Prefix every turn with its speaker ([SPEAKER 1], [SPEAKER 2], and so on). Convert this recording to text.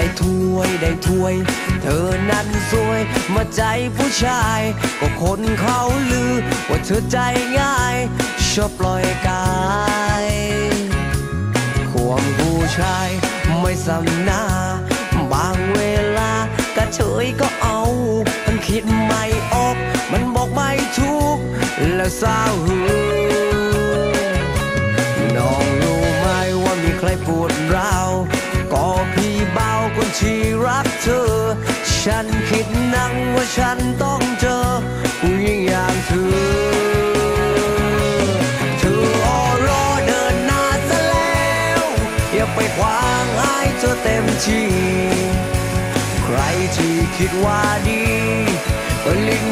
[SPEAKER 1] ได้ถ้วยได้ถ้วย เธอนั้นสวยมาใจผู้ชาย ก็คนเขาลือ ว่าเธอใจง่าย ชอบปล่อยกายควงผู้ชายไม่สำนาบางเวลากระเฉยก็เอา มันคิดไม่ออก มันบอกไม่ถูก แล้วเศร้าหือน้องรู้ไหมว่ามีใครปวดร้าวก็พี่เบาน ที่รักเธอ ฉันคิดนั่งว่าฉันต้องเจอผู้หญิงอย่างเธอเธอรอเดินหน้าซะแล้วอย่าไปขวางให้เธอเต็มที่ ใครที่คิดว่าดีก็ลิง